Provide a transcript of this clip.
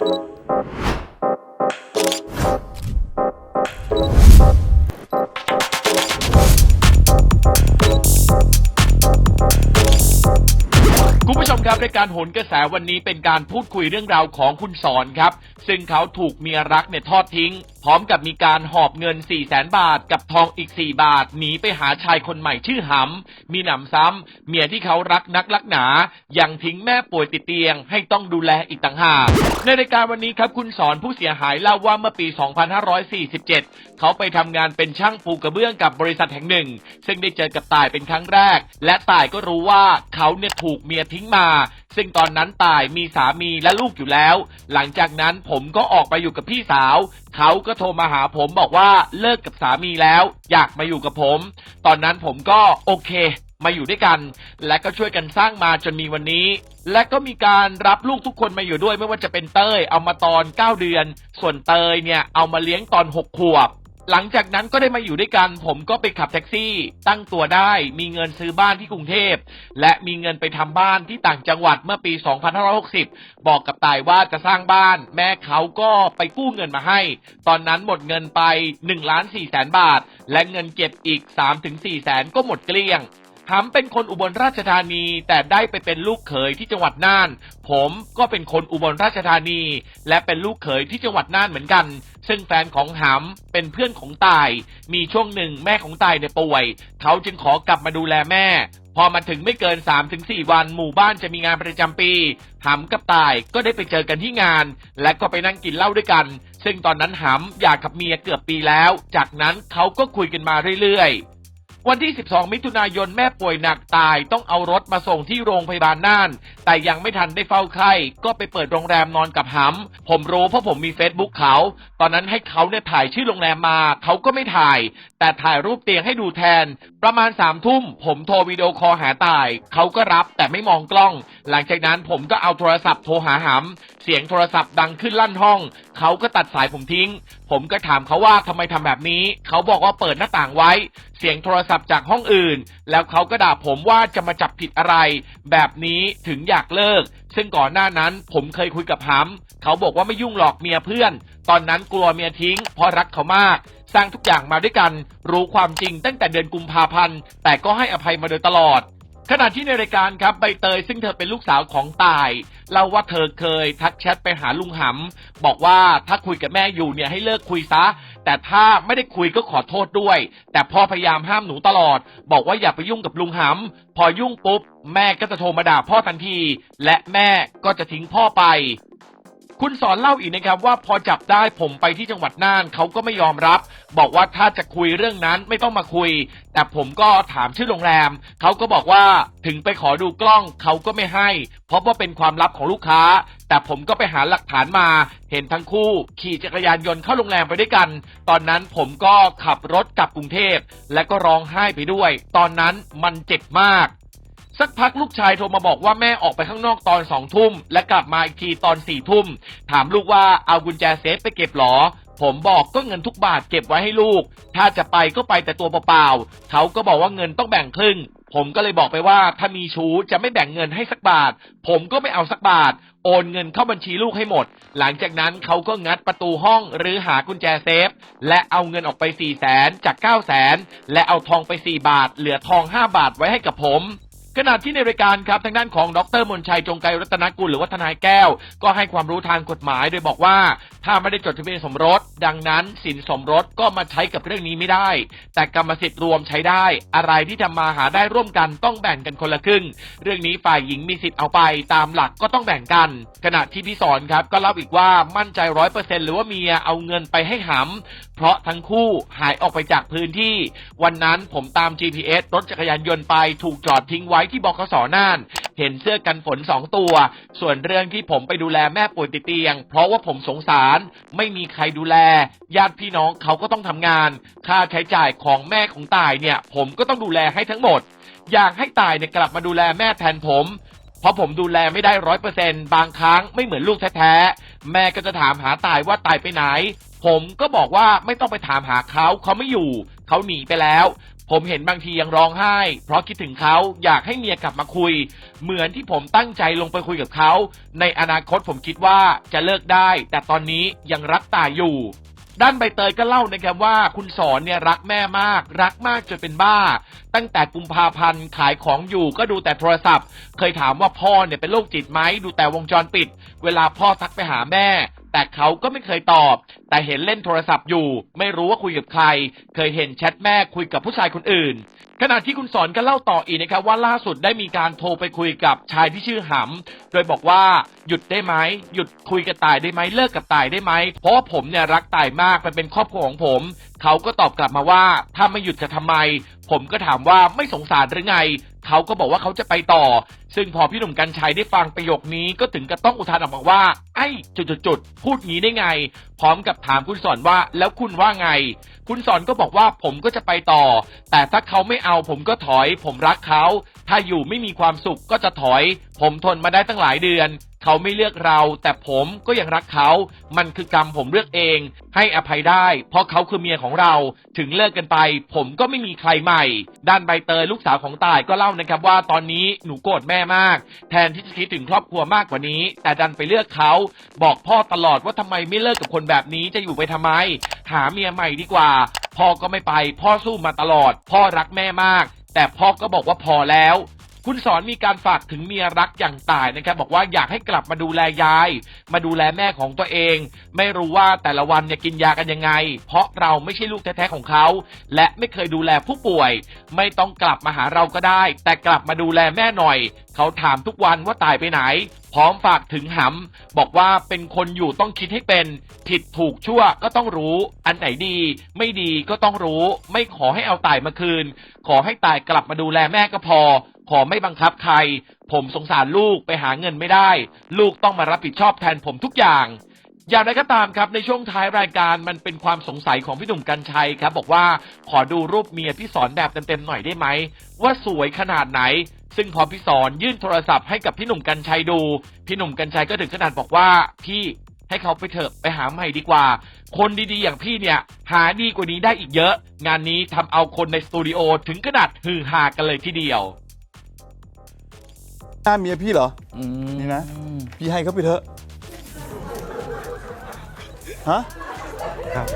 คุณผู้ชมครับรายการโหนกระแสวันนี้เป็นการพูดคุยเรื่องราวของคุณสอนครับ ซึ่งเขาถูกเมียรักเนี่ยทอดทิ้ง พร้อมกับมีการหอบเงิน 4 0 0แสนบาท กับทองอีก 4 บาท หนีไปหาชายคนใหม่ชื่อหำ มีหนำซ้ำ เมียที่เขารักนักลักหนา ยังทิ้งแม่ป่วยติดเตียง ให้ต้องดูแลอีกต่างหาก ในรายการวันนี้ครับคุณสอนผู้เสียหายเล่าว่าเมื่อปี 2547 เขาไปทำงานเป็นช่างปูกระเบื้องกับบริษัทแห่งหนึ่ง ซึ่งได้เจอกับตายเป็นครั้งแรก และตายก็รู้ว่าเขาเนี่ยถูกเมียทิ้งมา ซึ่งตอนนั้นตายมีสามีและลูกอยู่แล้ว หลังจากนั้นผมก็ออกไปอยู่กับพี่สาว เขาก็โทรมาหาผมบอกว่าเลิกกับสามีแล้ว อยากมาอยู่กับผม ตอนนั้นผมก็โอเค มาอยู่ด้วยกัน และก็ช่วยกันสร้างมาจนมีวันนี้ และก็มีการรับลูกทุกคนมาอยู่ด้วยไม่ว่าจะเป็นเต้ยเอามาตอน 9 เดือน ส่วนเตยเนี่ยเอามาเลี้ยงตอน 6 ขวบ หลังจากนั้นก็ได้มาอยู่ด้วยกัน ผมก็ไปขับแท็กซี่ ตั้งตัวได้ มีเงินซื้อบ้านที่กรุงเทพ และมีเงินไปทำบ้านที่ต่างจังหวัดเมื่อปี 2560 บอกกับตายว่าจะสร้างบ้าน แม่เขาก็ไปกู้เงินมาให้ ตอนนั้นหมดเงินไป1ล้าน4แสนบาท และเงินเก็บอีก 3-4แสนก็หมดเกลี้ยง หำเป็นคนอุบลราชธานี แต่ได้ไปเป็นลูกเขยที่จังหวัดน่าน ผมก็เป็นคนอุบลราชธานี และเป็นลูกเขยที่จังหวัดน่านเหมือนกัน ซึ่งแฟนของหำเป็นเพื่อนของตาย มีช่วงหนึ่งแม่ของตายเนี่ยป่วย เขาจึงขอกลับมาดูแลแม่ พอมาถึงไม่เกิน 3-4 วันหมู่บ้านจะมีงานประจำปีหำกับตายก็ได้ไปเจอกันที่งาน และก็ไปนั่งกินเหล้าด้วยกัน ซึ่งตอนนั้นหำอยากกับเมียเกือบปีแล้ว จากนั้นเขาก็คุยกันมาเรื่อยๆ วันที่ 12 มิถุนายนแม่ป่วยหนักตาย ต้องเอารถมาส่งที่โรงพยาบาลน่าน แต่ยังไม่ทันได้เฝ้าไข้ ก็ไปเปิดโรงแรมนอนกับหำผมรู้เพราะผมมีเฟซบุ๊กเขา ตอนนั้นให้เขาเนี่ยถ่ายชื่อโรงแรมมา เขาก็ไม่ถ่าย แต่ถ่ายรูปเตียงให้ดูแทน ประมาณ3ามทุ่ม ผมโทรวิดีโอคอลหาตาย เขาก็รับแต่ไม่มองกล้อง หลังจากนั้นผมก็เอาโทรศัพท์โทรหาหำเสียงโทรศัพท์ดังขึ้นลั่นห้อง เขาก็ตัดสายผมทิ้ง ผมก็ถามเขาว่าทำไมทำแบบนี้ เขาบอกว่าเปิดหน้าต่างไว้ เสียงโทรศัพท์จากห้องอื่น แล้วเขาก็ด่าผมว่าจะมาจับผิดอะไร แบบนี้ถึงอยากเลิก ซึ่งก่อนหน้านั้นผมเคยคุยกับหำเขาบอกว่าไม่ยุ่งหรอกเมียเพื่อน ตอนนั้นกลัวเมียทิ้ง เพราะรักเขามาก สร้างทุกอย่างมาด้วยกัน รู้ความจริงตั้งแต่เดือนกุมภาพันธ์ แต่ก็ให้อภัยมาโดยตลอด ขณะที่ในรายการครับใบเตยซึ่งเธอเป็นลูกสาวของตายเล่าว่าเธอเคยทักแชทไปหาลุงหำ บอกว่าถ้าคุยกับแม่อยู่เนี่ยให้เลิกคุยซะ แต่ถ้าไม่ได้คุยก็ขอโทษด้วย แต่พ่อพยายามห้ามหนูตลอด บอกว่าอย่าไปยุ่งกับลุงหำ พอยุ่งปุ๊บ แม่ก็จะโทรมาด่าพ่อทันที และแม่ก็จะทิ้งพ่อไป คุณสอนเล่าอีกนะครับว่าพอจับได้ผมไปที่จังหวัดน่านเขาก็ไม่ยอมรับ บอกว่าถ้าจะคุยเรื่องนั้นไม่ต้องมาคุย แต่ผมก็ถามชื่อโรงแรมเขาก็บอกว่าถึงไปขอดูกล้องเขาก็ไม่ให้ เพราะว่าเป็นความลับของลูกค้า แต่ผมก็ไปหาหลักฐานมา เห็นทั้งคู่ ขี่จักรยานยนต์เข้าโรงแรมไปด้วยกัน ตอนนั้นผมก็ขับรถกลับกรุงเทพและก็ร้องไห้ไปด้วย ตอนนั้นมันเจ็บมาก สักพักลูกชายโทรมาบอกว่าแม่ออกไปข้างนอกตอนสองทุ่ม และกลับมาอีกทีตอนสี่ทุ่ม ถามลูกว่าเอากุญแจเซฟไปเก็บหรอ ผมบอกก็เงินทุกบาทเก็บไว้ให้ลูก ถ้าจะไปก็ไปแต่ตัวเปล่าๆเขาก็บอกว่าเงินต้องแบ่งครึ่ง ผมก็เลยบอกไปว่าถ้ามีชู้จะไม่แบ่งเงินให้สักบาท ผมก็ไม่เอาสักบาท โอนเงินเข้าบัญชีลูกให้หมด หลังจากนั้นเขาก็งัดประตูห้องหรือหากุญแจเซฟ และเอาเงินออกไป4ี่แสนจาก9ก้าแสนและเอาทองไป4บาท เหลือทอง5บาทไว้ให้กับผม ขณะที่ในรายการครับทางด้านของดรมนชัยจงไกรรัตนกุลหรือว่าทนายแก้ว ก็ให้ความรู้ทางกฎหมายโดยบอกว่าถ้าไม่ได้จดทะเบียนสมรส ดังนั้นสินสมรสก็มาใช้กับเรื่องนี้ไม่ได้ แต่กรรมสิทธิ์รวมใช้ได้ อะไรที่ทำมาหาได้ร่วมกันต้องแบ่งกันคนละครึ่ง เรื่องนี้ฝ่ายหญิงมีสิทธิ์เอาไป ตามหลักก็ต้องแบ่งกัน ขณะที่พี่สอนครับก็เล่าอีกว่ามั่นใจร้อยเปอร์เซ็นหรือว่าเมียเอาเงินไปให้หำเพราะทั้งคู่หายออกไปจากพื้นที่ วันนั้นผมตาม GPS รถจักรยานยนต์ไปถูกจอดทิ้งไว้ที่บขสน่านเห็นเสื้อกันฝนสองตัว ส่วนเรื่องที่ผมไปดูแลแม่ป่วยติดเตียง เพราะว่าผมสงสารไม่มีใครดูแล ญาติพี่น้องเขาก็ต้องทำงาน ค่าใช้จ่ายของแม่ของตายเนี่ย ผมก็ต้องดูแลให้ทั้งหมด อยากให้ตายเนี่ยกลับมาดูแลแม่แทนผม เพราะผมดูแลไม่ได้ร้อยเปอร์เซ็นบางครั้งไม่เหมือนลูกแท้ๆ แม่ก็จะถามหาตายว่าตายไปไหน ผมก็บอกว่าไม่ต้องไปถามหาเขาเขาไม่อยู่ เขาหนีไปแล้ว ผมเห็นบางทียังร้องไห้ เพราะคิดถึงเขาอยากให้เมียกลับมาคุย เหมือนที่ผมตั้งใจลงไปคุยกับเขา ในอนาคตผมคิดว่าจะเลิกได้ แต่ตอนนี้ยังรักตายอยู่ด้านใบเตยก็เล่านะครับว่าคุณสอนเนี่ยรักแม่มาก รักมากจนเป็นบ้า ตั้งแต่กุมภาพันธ์ขายของอยู่ก็ดูแต่โทรศัพท์ เคยถามว่าพ่อเนี่ยเป็นโรคจิตไหมดูแต่วงจรปิด เวลาพ่อทักไปหาแม่ แต่เขาก็ไม่เคยตอบ แต่เห็นเล่นโทรศัพท์อยู่ ไม่รู้ว่าคุยกับใคร เคยเห็นแชทแม่คุยกับผู้ชายคนอื่น ขณะที่คุณสอนก็เล่าต่ออีกนะครับว่าล่าสุดได้มีการโทรไปคุยกับชายที่ชื่อหำ โดยบอกว่าหยุดได้ไหมหยุดคุยกับตายได้ไหมเลิกกับตายได้ไหมเพราะผมเนี่ยรักตายมากมันเป็นครอบครัวของผม เขาก็ตอบกลับมาว่าถ้าไม่หยุดจะทำไม ผมก็ถามว่าไม่สงสารหรือไง เขาก็บอกว่าเขาจะไปต่อ ซึ่งพอพี่หนุ่มกัญชัยได้ฟังประโยคนี้ก็ถึงกับต้องอุทานออกมาว่า ไอ้จุดๆพูดงี้ได้ไง พร้อมกับถามคุณสอนว่าแล้วคุณว่าไง คุณสอนก็บอกว่าผมก็จะไปต่อ แต่ถ้าเขาไม่เอาผมก็ถอย ผมรักเขา ถ้าอยู่ไม่มีความสุขก็จะถอย ผมทนมาได้ตั้งหลายเดือน เขาไม่เลือกเรา แต่ผมก็ยังรักเขา มันคือกรรมผมเลือกเอง ให้อภัยได้ เพราะเขาคือเมียของเรา ถึงเลิกกันไป ผมก็ไม่มีใครใหม่ ด้านใบเตยลูกสาวของตายก็เล่านะครับว่าตอนนี้หนูโกรธแม่มาก แทนที่จะคิดถึงครอบครัวมากกว่านี้ แต่ดันไปเลือกเขา บอกพ่อตลอดว่าทำไมไม่เลิกกับคนแบบนี้จะอยู่ไปทำไม หาเมียใหม่ดีกว่า พ่อก็ไม่ไป พ่อสู้มาตลอด พ่อรักแม่มาก แต่พ่อก็บอกว่าพอแล้ว คุณสอนมีการฝากถึงเมียรักอย่างตายนะครับ บอกว่าอยากให้กลับมาดูแลยาย มาดูแลแม่ของตัวเอง ไม่รู้ว่าแต่ละวันเนี่ยกินยากันยังไง เพราะเราไม่ใช่ลูกแท้ๆของเขา และไม่เคยดูแลผู้ป่วย ไม่ต้องกลับมาหาเราก็ได้ แต่กลับมาดูแลแม่หน่อย เขาถามทุกวันว่าตายไปไหน พร้อมฝากถึงหำบอกว่าเป็นคนอยู่ต้องคิดให้เป็น ผิดถูกชั่วก็ต้องรู้ อันไหนดี ไม่ดีก็ต้องรู้ ไม่ขอให้เอาตายมาคืน ขอให้ตายกลับมาดูแลแม่ก็พอ ขอไม่บังคับใคร ผมสงสารลูกไปหาเงินไม่ได้ ลูกต้องมารับผิดชอบแทนผมทุกอย่าง อย่างไรก็ตามครับในช่วงท้ายรายการมันเป็นความสงสัยของพี่หนุ่มกัญชัยครับ บอกว่าขอดูรูปเมียพี่สอนแบบเต็มๆหน่อยได้ไหม ว่าสวยขนาดไหน ซึ่งพอพี่สอนยื่นโทรศัพท์ให้กับพี่หนุ่มกัญชัยดู พี่หนุ่มกัญชัยก็ถึงขนาดบอกว่าพี่ให้เขาไปเถอะไปหาใหม่ดีกว่า คนดีๆอย่างพี่เนี่ย หาดีกว่านี้ได้อีกเยอะ งานนี้ทำเอาคนในสตูดิโอถึงขนาดฮือฮากันเลยทีเดียว หน้าเมียพี่เหรอนี่นะ พี่ให้เขาไปเถอะ ฮะ ครับ